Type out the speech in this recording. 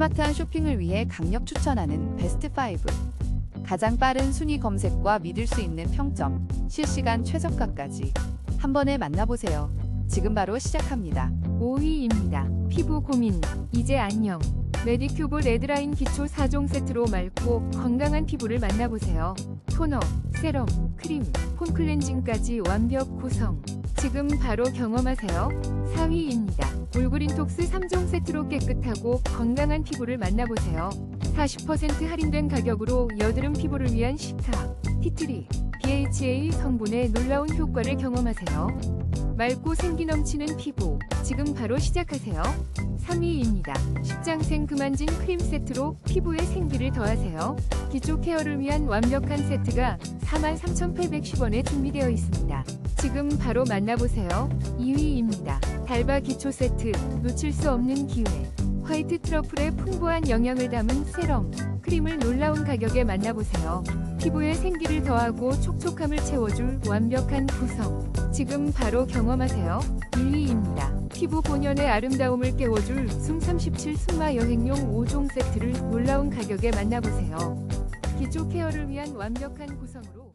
스마트한 쇼핑을 위해 강력 추천하는 베스트 5. 가장 빠른 순위 검색과 믿을 수 있는 평점, 실시간 최저가까지 한 번에 만나보세요. 지금 바로 시작합니다. 5위입니다. 피부 고민, 이제 안녕. 메디큐브 레드라인 기초 4종 세트로 맑고 건강한 피부를 만나보세요. 토너, 세럼, 크림, 폼 클렌징까지 완벽 구성. 지금 바로 경험하세요. 4위입니다. 울그린톡스 3종 세트로 깨끗하고 건강한 피부를 만나보세요. 40% 할인된 가격으로 여드름 피부를 위한 시카, 티트리, BHA 성분의 놀라운 효과를 경험하세요. 맑고 생기 넘치는 피부, 지금 바로 시작하세요. 3위입니다. 십장생 그만진 크림 세트로 피부에 생기를 더하세요. 기초 케어를 위한 완벽한 세트가 43,810원에 준비되어 있습니다. 지금 바로 만나보세요. 2위입니다. 달바 기초 세트, 놓칠 수 없는 기회. 화이트 트러플의 풍부한 영양을 담은 세럼, 크림을 놀라운 가격에 만나보세요. 피부에 생기를 더하고 촉촉함을 채워줄 완벽한 구성. 지금 바로 경험하세요. 1위입니다. 피부 본연의 아름다움을 깨워줄 숨37 승마 여행용 5종 세트를 놀라운 가격에 만나보세요. 기초 케어를 위한 완벽한 구성으로